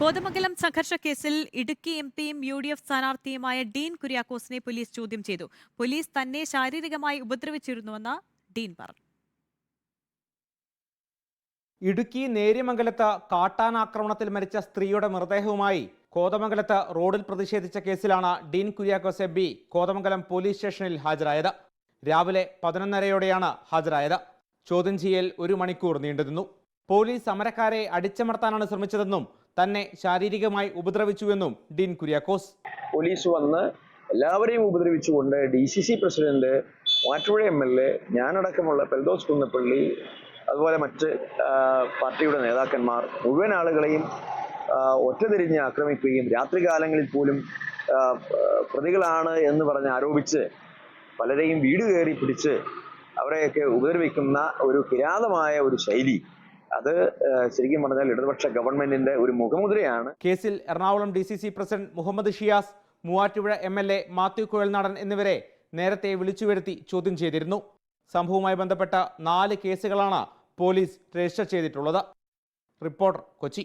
കോതമംഗലം സംഘർഷ കേസിൽ ഇടുക്കി എം പിയും യു ഡി എഫ് സ്ഥാനാർത്ഥിയുമായ ഡീൻ കുര്യാക്കോസിനെ പോലീസ് ചോദ്യം ചെയ്തു. പോലീസ് തന്നെ ശാരീരികമായി ഉപദ്രവിച്ചിരുന്നുവെന്ന് ഡീൻ പറഞ്ഞു. ഇടുക്കി നേര്യമംഗലത്ത് കാട്ടാനാക്രമണത്തിൽ മരിച്ച സ്ത്രീയുടെ മൃതദേഹവുമായി കോതമംഗലത്ത് റോഡിൽ പ്രതിഷേധിച്ച കേസിലാണ് Dean Kuriakose M P Kothamangalam police സ്റ്റേഷനിൽ ഹാജരായത്. രാവിലെ പതിനൊന്നരയോടെയാണ് ഹാജരായത്. ചോദ്യം ചെയ്യൽ ഒരു മണിക്കൂർ നീണ്ടുനിന്നു. പോലീസ് സമരക്കാരെ അടിച്ചമർത്താനാണ് ശ്രമിച്ചതെന്നും തന്നെ ശാരീരികമായി ഉപദ്രവിച്ചുവെന്നും ഡീൻ കുര്യാക്കോസ്. പോലീസ് വന്ന് എല്ലാവരെയും ഉപദ്രവിച്ചുകൊണ്ട് D C C president Muvattupuzha M L A ഞാനടക്കമുള്ള Eldhose Kunnappilly അതുപോലെ മറ്റ് പാർട്ടിയുടെ നേതാക്കന്മാർ മുഴുവൻ ആളുകളെയും ഒറ്റതിരിഞ്ഞ് ആക്രമിക്കുകയും രാത്രികാലങ്ങളിൽ പോലും പ്രതികളാണ് എന്ന് പറഞ്ഞ് ആരോപിച്ച് പലരെയും വീട് കയറി പിടിച്ച് അവരെയൊക്കെ ഉപദ്രവിക്കുന്ന ഒരു കിരാതമായ ഒരു ശൈലി അത് ശരിക്കും പറഞ്ഞാൽ ഇടതുപക്ഷ ഗവൺമെന്റിന്റെ ഒരു മുഖമുദ്രയാണ്. കേസിൽ Ernakulam D president Muhammad Shiyas Muvattupuzha M L A Mathew Kuzhalnadan എന്നിവരെ നേരത്തെ വിളിച്ചു വിളിച്ചുവരുത്തി ചോദ്യം ചെയ്തിരുന്നു. സംഭവവുമായി ബന്ധപ്പെട്ട നാല് കേസുകളാണ് പോലീസ് രജിസ്റ്റർ ചെയ്തിട്ടുള്ളത്. റിപ്പോർട്ടർ കൊച്ചി.